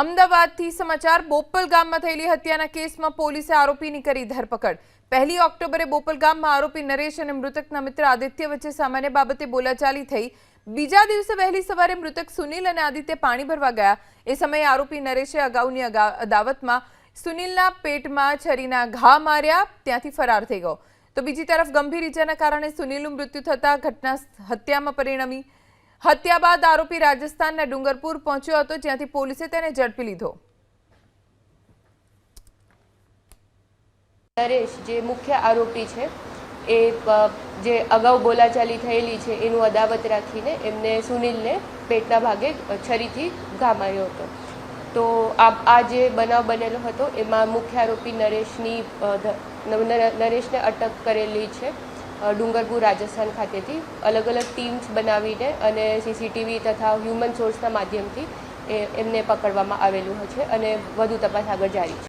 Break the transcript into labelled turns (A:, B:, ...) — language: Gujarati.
A: અમદાવાદથી સમાચાર, બોપલ ગામમાં થયેલી હત્યાના કેસમાં પોલીસે આરોપીની કરી ધરપકડ. પહેલી ઓક્ટોબરે બોપલ ગામમાં આરોપી નરેશ અને મૃતકના મિત્ર આદિત્ય વચ્ચે સામાન્ય બાબતે બોલાચાલી થઈ. બીજા દિવસે વહેલી સવારે મૃતક સુનિલ અને આદિત્ય પાણી ભરવા ગયા. એ સમયે આરોપી નરેશે અગાઉની અદાવતમાં સુનિલના પેટમાં છરીના ઘા માર્યા, ત્યાંથી ફરાર થઈ ગયો. તો બીજી તરફ ગંભીર ઈજાના કારણે સુનિલનું મૃત્યુ થતાં ઘટના હત્યામાં પરિણમી હત્યા બાદ આરોપી રાજસ્થાનના ડુંગરપુર પહોંચ્યો હતો, જ્યાંથી પોલીસે તેને ઝડપી લીધો.
B: નરેશ, જે મુખ્ય આરોપી છે, એ જે અગાઉ બોલાચાલી થયેલી છે, એનું અદાવત રાખીને એમને સુનિલને પેટના ભાગે છરીથી ઘા હતો. તો આ જે બનાવ બનેલો હતો, એમાં મુખ્ય આરોપી નરેશની નરેશને અટક કરેલી છે. ડુંગરપુર રાજસ્થાન ખાતેથી અલગ અલગ ટીમ્સ બનાવીને અને સીસીટીવી તથા હ્યુમન સોર્સના માધ્યમથી એમને પકડવામાં આવેલું છે અને વધુ તપાસ આગળ જારી છે.